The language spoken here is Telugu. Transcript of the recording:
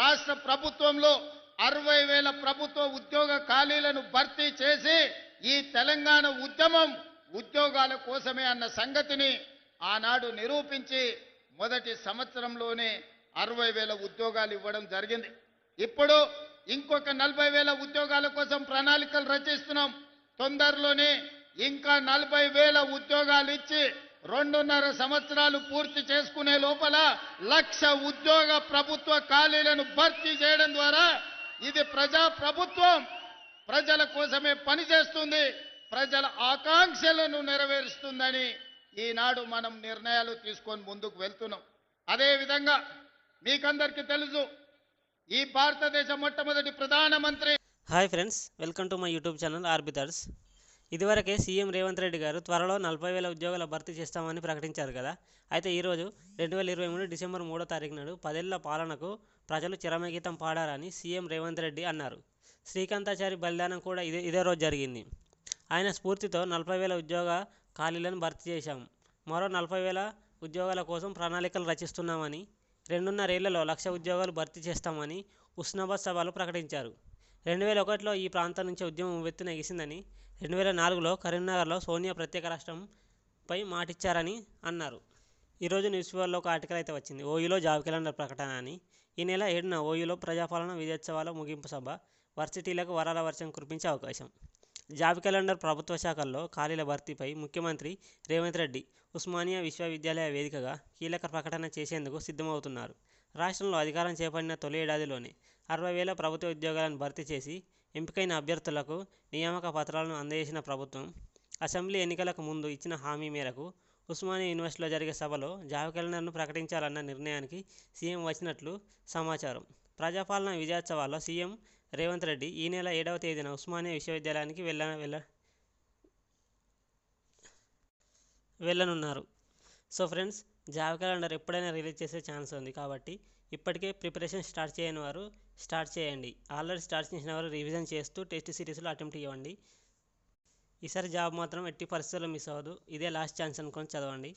రాష్ట్ర ప్రభుత్వంలో అరవై వేల ప్రభుత్వ ఉద్యోగ ఖాళీలను భర్తీ చేసి ఈ తెలంగాణ ఉద్యమం ఉద్యోగాల కోసమే అన్న సంగతిని ఆనాడు నిరూపించి మొదటి సంవత్సరంలోనే అరవై వేల ఉద్యోగాలు ఇవ్వడం జరిగింది. ఇప్పుడు ఇంకొక నలభై వేల ఉద్యోగాల కోసం ప్రణాళికలు రచిస్తున్నాం. తొందరలోనే ఇంకా నలభై వేల ఉద్యోగాలు ఇచ్చి రెండున్నర సంవత్సరాలు పూర్తి చేసుకునే లోపల లక్ష ఉద్యోగ ప్రభుత్వ ఖాళీలను భర్తీ చేయడం ద్వారా ఇది ప్రజా ప్రభుత్వం ప్రజల కోసమే పనిచేస్తుంది. ప్రజల ఆకాంక్షలను నెరవేరుస్తుందని ఈనాడు మనం నిర్ణయాలు తీసుకొని ముందుకు వెళ్తున్నాం. అదేవిధంగా మీకందరికీ తెలుసు ఈ భారతదేశ మొట్టమొదటి ప్రధానమంత్రి hi friends welcome to my YouTube channel orbiters ఇదివరకే సీఎం రేవంత్ రెడ్డి గారు త్వరలో నలభై వేల ఉద్యోగాల భర్తీ చేస్తామని ప్రకటించారు కదా. అయితే ఈరోజు రెండు వేల ఇరవై మూడు డిసెంబర్ మూడో తారీఖు నాడు పదేళ్ళ పాలనకు ప్రజలు చిరమగీతం పాడారని సీఎం రేవంత్ రెడ్డి అన్నారు. శ్రీకాంతాచారి బలిదానం కూడా ఇదే ఇదే రోజు జరిగింది. ఆయన స్ఫూర్తితో నలభై వేల ఉద్యోగ ఖాళీలను భర్తీ చేశాం. మరో నలభై వేల ఉద్యోగాల కోసం ప్రణాళికలు రచిస్తున్నామని రెండున్నరేళ్ళలో లక్ష ఉద్యోగాలు భర్తీ చేస్తామని ఉస్నాబాద్ సభలో ప్రకటించారు. రెండు వేల ఒకటిలో ఈ ప్రాంతం నుంచి ఉద్యమం ఉవ్వెత్తున ఎగిసిందని రెండు వేల నాలుగులో కరీంనగర్లో సోనియా ప్రత్యేక రాష్ట్రంపై మాటిచ్చారని అన్నారు. ఈరోజు న్యూస్ పేపర్లో ఒక ఆర్టికల్ అయితే వచ్చింది. ఓయూలో జాబ్ క్యాలెండర్ ప్రకటన అని. ఈ నెల ఏడున ఓయూలో ప్రజాపాలన విజయోత్సవాల ముగింపు సభ వర్సిటీలకు వరాల వర్షం కురిపించే అవకాశం. జాబ్ క్యాలెండర్ ప్రభుత్వ శాఖల్లో ఖాళీల భర్తీపై ముఖ్యమంత్రి రేవంత్ రెడ్డి ఉస్మానియా విశ్వవిద్యాలయ వేదికగా కీలక ప్రకటన చేసేందుకు సిద్ధమవుతున్నారు. రాష్ట్రంలో అధికారం చేపట్టిన తొలి ఏడాదిలోనే అరవై వేల ప్రభుత్వ ఉద్యోగాలను భర్తీ చేసి ఎంపికైన అభ్యర్థులకు నియామక పత్రాలను అందజేసిన ప్రభుత్వం అసెంబ్లీ ఎన్నికలకు ముందు ఇచ్చిన హామీ మేరకు ఉస్మానియా యూనివర్సిటీలో జరిగే సభలో జాబ్ క్యాలెండర్ను ప్రకటించాలన్న నిర్ణయానికి సీఎం వచ్చినట్లు సమాచారం. ప్రజాపాలన విజయోత్సవాల్లో సీఎం రేవంత్ రెడ్డి ఈ నెల ఏడవ తేదీన ఉస్మానియా విశ్వవిద్యాలయానికి వెళ్ళ వెళ్ళ వెళ్ళనున్నారు. సో ఫ్రెండ్స్ జాబ్ క్యాలెండర్ ఎప్పుడైనా రిలీజ్ చేసే ఛాన్స్ ఉంది కాబట్టి ఇప్పటికే ప్రిపరేషన్ స్టార్ట్ చేయని వారు స్టార్ట్ చేయండి. ఆల్రెడీ స్టార్ట్ చేసిన వారు రివిజన్ చేస్తూ టెస్ట్ సిరీస్లో అటెంప్ట్ ఇవ్వండి. ఈసారి జాబ్ మాత్రం ఎట్టి పరిస్థితుల్లో మిస్ అవ్వదు. ఇదే లాస్ట్ ఛాన్స్ అనుకొని చదవండి.